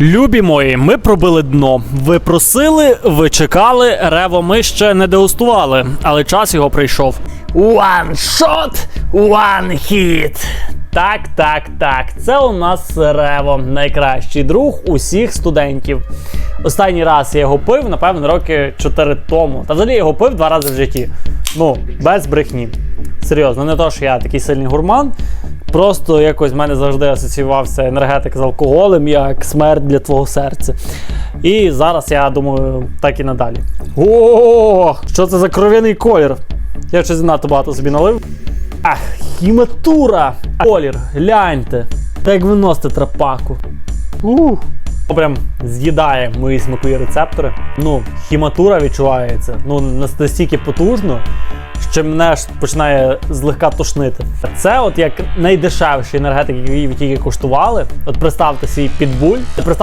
Любі мої, ми пробили дно. Ви просили, ви чекали, рево ми ще не дегустували, але час його прийшов. One shot, one hit. Так, так, так. Це у нас Рево, найкращий друг усіх студентів. Останній раз я його пив, напевно, роки 4 тому. Та взагалі я його пив два рази в житті. Ну, без брехні. Серйозно, не то, що я такий сильний гурман. Просто якось в мене завжди асоціювався енергетик з алкоголем як смерть для твого серця. І зараз я думаю, так і надалі. О, що це за кров'яний колір? Я щось занадто багато собі налив. Ах, хіматура! Колір, гляньте. Так як виносите трапаку. Ух. Прям з'їдає мої смакові рецептори. Ну, хіматура відчувається. Ну, настільки потужно, що мене аж починає злегка тошнити. Це от як найдешевший енергетик, який ви тільки куштували. От представте свій підбуль. Представте